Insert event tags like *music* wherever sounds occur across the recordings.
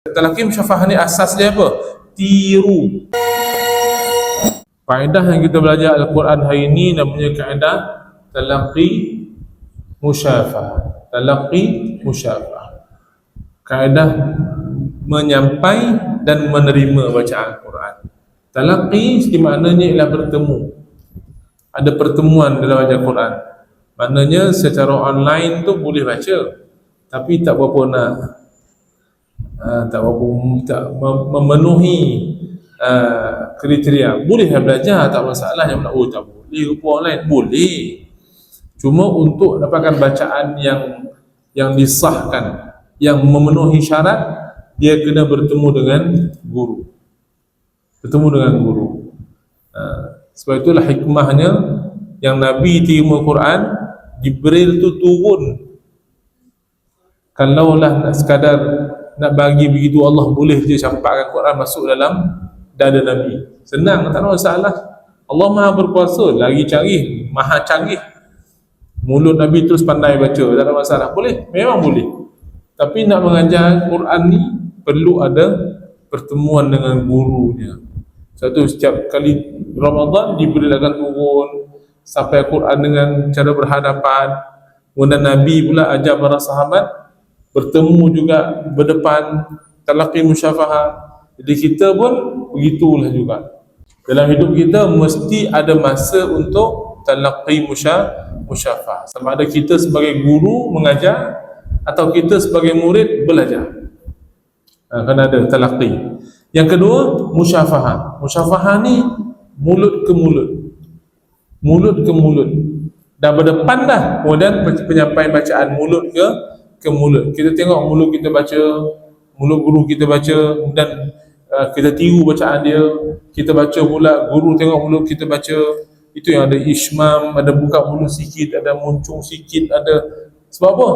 Talaqi musyafahah ni asas dia apa? Tiru. Kaedah yang kita belajar Al-Quran hari ini namanya kaedah talaqi musyafahah. Talaqi musyafahah. Kaedah menyampai dan menerima bacaan Al-Quran. Talaqi maknanya ialah bertemu. Ada pertemuan dalam baca Quran. Maknanya secara online tu boleh baca tapi tak berapa nak uh, tak tak mem- memenuhi uh, kriteria. Boleh belajar tak masalah yang nak oh tak boleh rupa online boleh. Cuma untuk dapatkan bacaan yang yang disahkan yang memenuhi syarat dia kena bertemu dengan guru. Bertemu dengan guru. Uh, sebab itulah hikmahnya yang Nabi terima Quran, Jibril tu turun. Kalaulah nak sekadar nak bagi begitu Allah boleh je campakkan Quran masuk dalam dada Nabi. Senang, tak ada masalah. Allah Maha berkuasa, lagi canggih, maha canggih. Mulut Nabi terus pandai baca, tak ada masalah. Boleh, memang boleh. Tapi nak mengajar Quran ni perlu ada pertemuan dengan gurunya. Satu setiap kali Ramadan akan turun sampai Quran dengan cara berhadapan. Kemudian Nabi pula ajar para sahabat bertemu juga berdepan talaqi musyafahah. Jadi kita pun begitulah juga. Dalam hidup kita mesti ada masa untuk talaqi musya musyafahah. Sama ada kita sebagai guru mengajar atau kita sebagai murid belajar. Ha, kan ada talaqi. Yang kedua, musyafahah. Musyafahah ni mulut ke mulut. Mulut ke mulut. Dah berdepan dah. Kemudian penyampaian bacaan mulut ke ke mulut. Kita tengok mulut kita baca, mulut guru kita baca dan uh, kita tiru bacaan dia. Kita baca pula, guru tengok mulut kita baca. Itu yang ada ismam, ada buka mulut sikit, ada muncung sikit, ada sebab apa?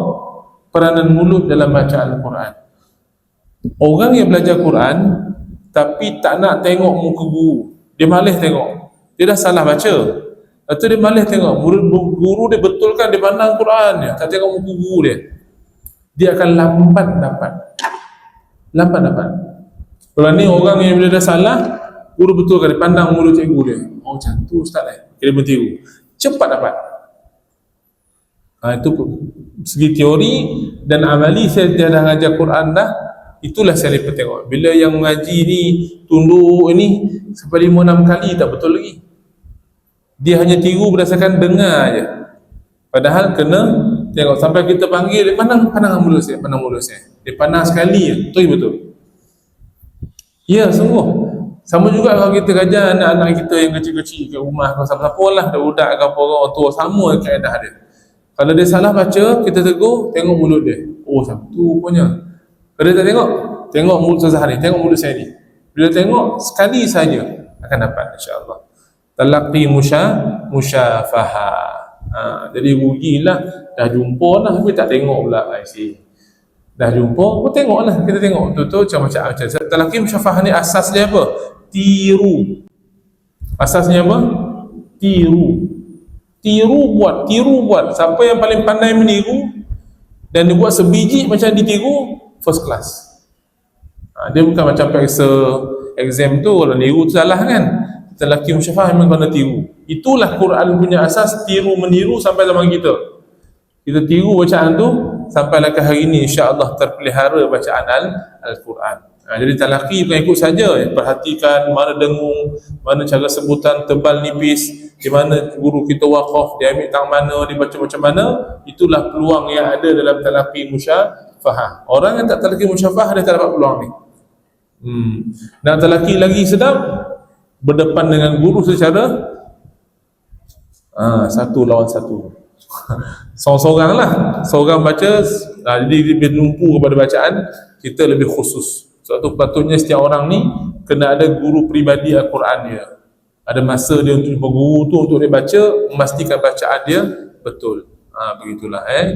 Peranan mulut dalam bacaan Al-Quran. Orang yang belajar Quran tapi tak nak tengok muka guru. Dia malas tengok. Dia dah salah baca. Lepas tu dia malas tengok. Guru, guru dia betulkan dia pandang Quran dia. Tak tengok muka guru dia. Dia akan lambat dapat. Lambat dapat. Kalau ni orang yang bila dah salah, guru betulkan dia pandang mulut cikgu dia. Oh macam tu ustaz eh. Kira bertiru. Cepat dapat. Ha, itu segi teori dan amali saya dah mengajar Quran dah itulah saya lipat tengok bila yang mengaji ni tunduk ini sampai lima enam kali tak betul lagi dia hanya tiru berdasarkan dengar je padahal kena tengok sampai kita panggil dia pandang pandang mulut saya pandang mulut saya dia pandang sekali je betul betul ya sungguh sama juga kalau kita kajar anak-anak kita yang kecil-kecil kat rumah kalau siapa-siapa lah budak ke apa orang tua sama kaedah dia kalau dia salah baca kita tegur tengok mulut dia oh satu punya kalau dia tak tengok, tengok mulut Ustaz ni, tengok mulut saya ni. Bila tengok, sekali saja akan dapat insyaAllah. Talaqi musya, musyafaha. Ha, jadi rugilah, dah jumpa lah, tapi tak tengok pula. I see. Dah jumpa, pun tengok lah. Kita tengok. Tu tu macam macam macam. Talaqi musyafaha ni asas dia apa? Tiru. Asasnya apa? Tiru. Tiru buat, tiru buat. Siapa yang paling pandai meniru dan dia buat sebiji macam ditiru, first class. Ha, dia bukan macam periksa exam tu kalau niru tu salah kan. Telaki musyafah memang kena tiru. Itulah Quran punya asas tiru meniru sampai zaman kita. Kita tiru bacaan tu sampai ke hari ini insya-Allah terpelihara bacaan Al- Al-Quran. Ha, jadi talaki bukan ikut saja, perhatikan mana dengung, mana cara sebutan tebal nipis, di mana guru kita wakaf, dia ambil tang mana, dia baca macam mana, itulah peluang yang ada dalam talaki musyafah. Orang yang tak talaki musyafah dia tak dapat peluang ni. Hmm. Nak talaki lagi sedap berdepan dengan guru secara ah, satu lawan satu. *laughs* Seorang-seorang lah. Seorang baca ah, Jadi dia menumpu kepada bacaan Kita lebih khusus. Sebab tu patutnya setiap orang ni Kena ada guru peribadi Al-Quran dia. Ada masa dia untuk jumpa guru tu Untuk dia baca Memastikan bacaan dia betul. Ha, Begitulah eh